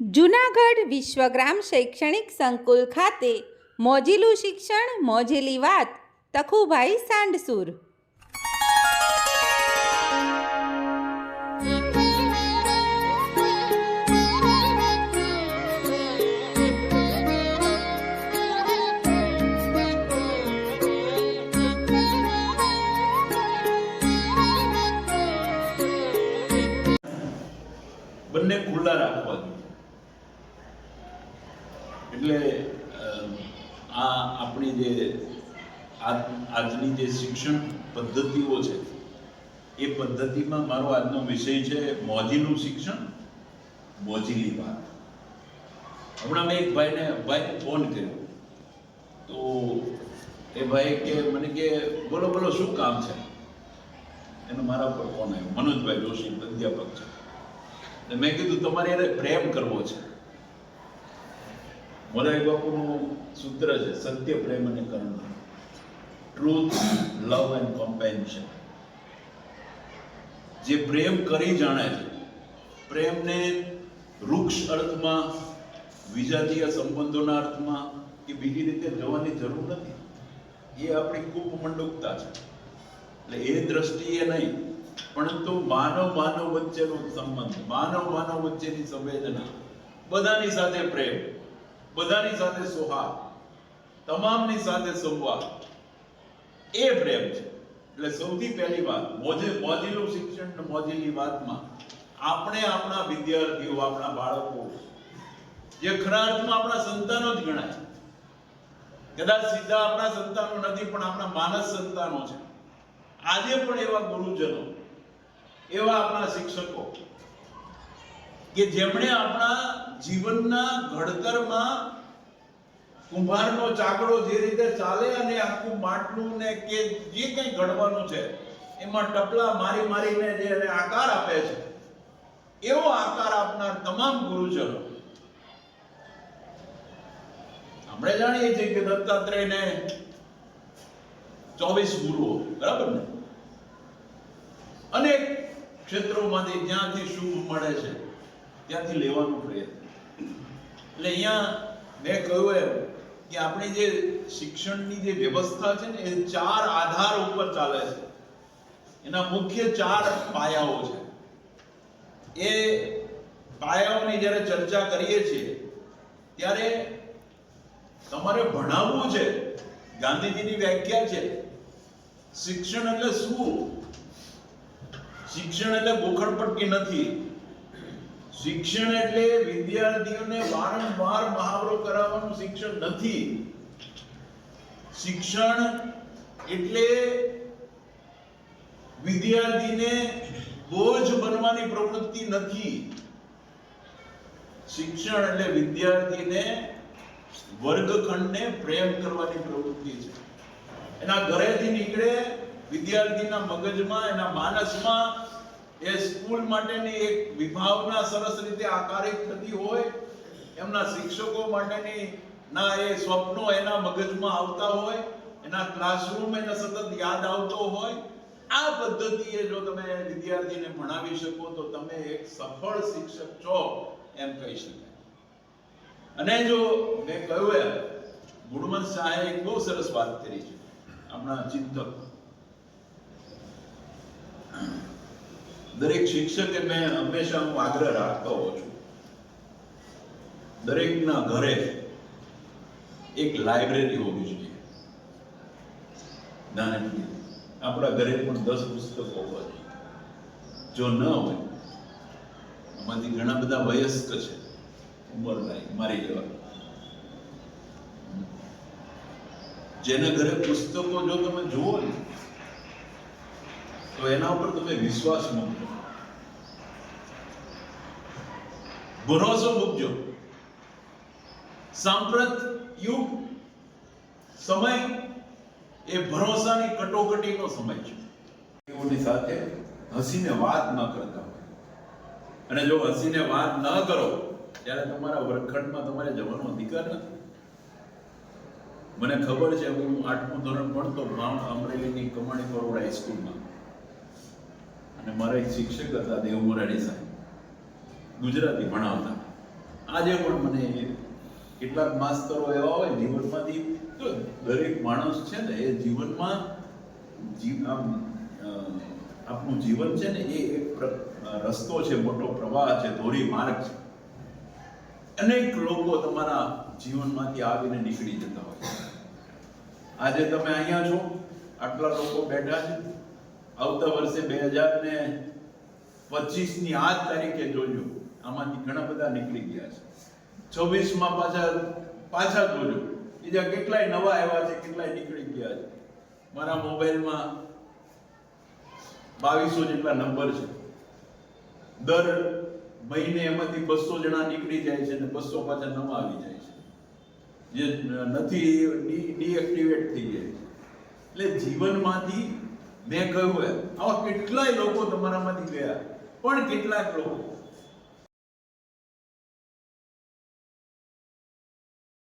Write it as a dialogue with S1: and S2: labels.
S1: જૂનાગઢ વિશ્વગ્રામ શૈક્ષણિક સંકુલ ખાતે મોજીલું શિક્ષણ મોજેલી વાત તખુભાઈ સાંડસુર.
S2: બંને ખુલ્લા રાખવા એટલે આ આપણી જે આજ- આજની જે શિક્ષણ પદ્ધતિઓ છે, એ પદ્ધતિમાં મારો આજનો વિષય છે મોજીનું શિક્ષણ મોજીલી વાત. હમણાં મેં એક ભાઈને ભાઈને ફોન કર્યો. તો એ ભાઈ કે, મને કે, બોલો બોલો, શું કામ છે? એનો મારા પર ફોન આવ્યો. મનોજભાઈ જોશી, અધ્યાપક છે. મેં કીધું, તમારે એને પ્રેમ કરવો છે. મોરારી બાપુનું સૂત્ર છે, સત્ય, પ્રેમ અને કરુણા ટ્રુથ લવ એન્ડ કોમ્પેન્શન જે પ્રેમ કરી જાણે છે, પ્રેમને વૃક્ષ અર્થમાં, વિજાતીય સંબંધોના અર્થમાં કે બીજી રીતે જવાની જરૂર નથી. એ આપણી કૂપ મંડુકતા છે. એટલે એ દ્રષ્ટિએ નહીં પરંતુ માનવ માનવ વચ્ચેનો સંબંધ, માનવ માનવ વચ્ચેની સંવેદના, બધાની સાથે પ્રેમ. બધાની સાથે સૌહાર્દ તમામની સાથે સંવાદ. એ પ્રેમ છે. એટલે સૌથી પહેલી વાત, મોજે મોજેલું શિક્ષણ મોજેલી વાતમાં આપણે આપણા વિદ્યાર્થીઓ, આપણા બાળકો, જે ખરા અર્થમાં આપણા સંતાનો જ ગણાય. કદાચ સીધા આપણા સંતાનો નથી, પણ આપણા માનસ સંતાનો છે. આજે પણ એવા ગુરુજનો, એવા આપણા શિક્ષકો કે જેમણે આપણા જીવનના ઘડતરમાં કુંભારનો ચાકડો જે રીતે ચાલે અને આખું માટલું ને કે જે કંઈ ઘડવાનું છે, એમાં ટપલા મારી મારીને જે એને આકાર આપે છે, એવો આકાર આપનાર તમામ ગુરુજનો. આપણે જાણીએ છીએ કે દત્તાત્રેયને ચોવીસ ગુરુઓ, બરાબર ને? અનેક ક્ષેત્રોમાંથી જ્યાંથી શુભ મળે છે. ત્યાંથી લેવાનો પ્રયત્ન. એટલે અહીંયા મેં કહ્યું એમ કે આપણી જે શિક્ષણની જે વ્યવસ્થા છે ને, એ ચાર આધાર ઉપર ચાલે છે. એના મુખ્ય ચાર પાયાઓ છે. એ પાયાઓની જ્યારે ચર્ચા કરીએ છીએ, ત્યારે તમારે ભણાવવું છે. ગાંધીજીની વ્યાખ્યા છે, શિક્ષણ એટલે શું? શિક્ષણ એટલે ગોખણપટ્ટી નથી. શિક્ષણ એટલે વિદ્યાર્થીઓને વારંવાર મહાવરો કરાવવાનું શિક્ષણ નથી. શિક્ષણ એટલે વિદ્યાર્થીને બોજ બનવાની પ્રવૃત્તિ નથી. શિક્ષણ એટલે વિદ્યાર્થીને વર્ગખંડને પ્રેમ કરવાની પ્રવૃત્તિ છે. એના ઘરેથી નીકળે વિદ્યાર્થીના મગજમાં, એના માનસમાં એ સ્કૂલ માટેની એક વિભાવના સરસ રીતે આકારિત થતી હોય, એમના શિક્ષકો માટેની ના એ સ્વપ્નો એના મગજમાં આવતા હોય, એના ક્લાસરૂમ એને સતત યાદ આવતો હોય. આ પદ્ધતિએ જો તમે વિદ્યાર્થીને ભણાવી શકો તો તમે એક સફળ શિક્ષક છો એમ કહી શકાય. અને જો મેં કહ્યું એમ, ગુણવંત શાહે એક બહુ સરસ વાત કરી છે. આપણા ચિંતક દરેક શિક્ષકે મેં હંમેશા હું આગ્રહ રાખતો હોઉં છું. દરેકના ઘરે એક લાઇબ્રેરી હોવી જોઈએ. નાનકડી આપણા ઘરે પણ દસ પુસ્તકો હોવા જોઈએ. જો ન હોય, આમાંથી ઘણા બધા વયસ્ક છે. ઉંમર લાયક, મારી જેવા જેના ઘરે પુસ્તકો જો તમે જુઓ ને તો એના ઉપર તમે વિશ્વાસ મૂકજો ભરોસો મૂકજો. સાંપ્રત યુગ, સમય એ ભરોસાની કટોકટીનો સમય છે. એઓની સાથે હસીને વાત ન કરતા હોય. અને જો હસીને વાત ન કરો, ત્યારે તમારા વર્ગખંડમાં તમારે જવાનો અધિકાર નથી. મને ખબર છે, હું આઠમું ધોરણ ભણતો માઉન્ટ અમરેલીની કમાણી કરોડ હાઈસ્કૂલમાં મારા એક શિક્ષક હતા દેવ મોરારી સાહેબ. ગુજરાતી ભણાવતા. આજે પણ મને કેટલાક માસ્તરો એવા હોય જીવનમાંથી, તો દરેક માણસ છે ને, એ જીવનમાં જીવ આમ આપણું જીવન છે ને, એ એક રસ્તો છે, મોટો પ્રવાહ છે, ધોરી માર્ગ છે. અનેક લોકો તમારા જીવનમાંથી આવીને નીકળી જતા હોય આજે તમે અહીંયા છો, આટલા લોકો બેઠા છે. આવતા વર્ષે બે હજાર ને પચીસની આ જ તારીખે જોજો આમાંથી ઘણા બધા નીકળી ગયા છે. છવ્વીસમાં પાછા પાછા જોજો બીજા કેટલાય નવા આવ્યા છે, કેટલાય નીકળી ગયા છે. મારા મોબાઈલમાં બાવીસો જેટલા નંબર છે. દર મહિને એમાંથી બસો જણા નીકળી જાય છે અને બસો પાછા નવા આવી જાય છે. જે નથી ડીએક્ટિવેટ થઈ જાય છે. એટલે જીવનમાંથી મેં કહ્યું એમ. આવા કેટલાય લોકો તમારામાંથી ગયા. પણ કેટલાક લોકો